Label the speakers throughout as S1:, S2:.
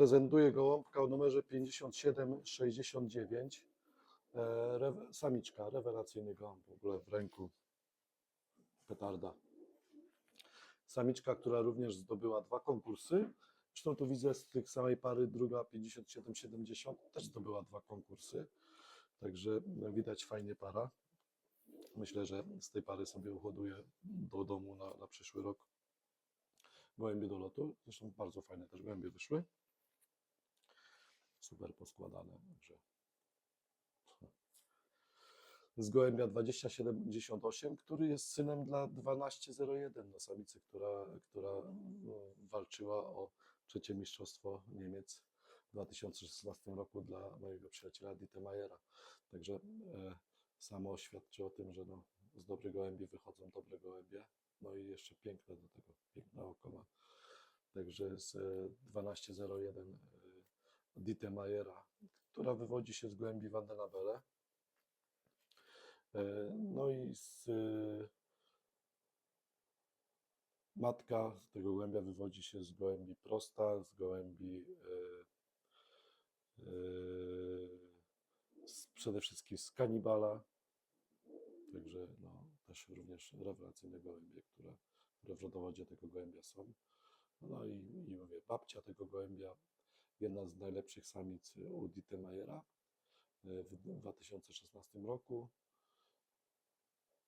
S1: Prezentuję gołąbka o numerze 5769. E, rewe- samiczka, rewelacyjny gołąb w ogóle w ręku. Petarda. Samiczka, która również zdobyła dwa konkursy. Zresztą tu widzę z tych samej pary druga 5770 też zdobyła dwa konkursy. Także widać fajnie para. Myślę, że z tej pary sobie uhoduję do domu na, na przyszły rok gołębie do lotu. Zresztą bardzo fajne też gołębie wyszły. Super poskładane. Także. Z gołębia 2078, który jest synem dla 1201 na samicy, która, która no, walczyła o trzecie mistrzostwo Niemiec w 2016 roku dla mojego przyjaciela Dietemajera. Także e, samo świadczy o tym, że no, z dobrych gołębi wychodzą dobre gołębie. No i jeszcze piękne do tego, piękne oko ma. Także z e, 1201 Dietemajera, która wywodzi się z głębi Vandenabele. E, No i z e, matka tego gołębia wywodzi się z gołębi prosta, z gołębi e, z, przede wszystkim z kanibala. Także no, też również rewelacyjne gołębie, które, które w rodowodzie tego gołębia są. No i, i mówię, babcia tego gołębia, jedna z najlepszych samic u Dietemajera e, w 2016 roku.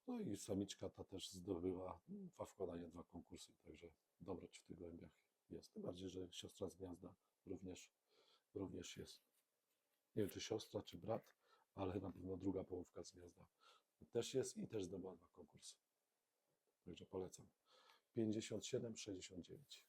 S1: No i samiczka ta też zdobyła dwa wkładania, dwa konkursy, także dobroć w tych gołębiach jest. Tym bardziej, że siostra z gniazda również, również jest. Nie wiem, czy siostra, czy brat, ale na pewno druga połówka z gniazda też jest i też zdobyła dwa konkursy. Także polecam. 57, 69.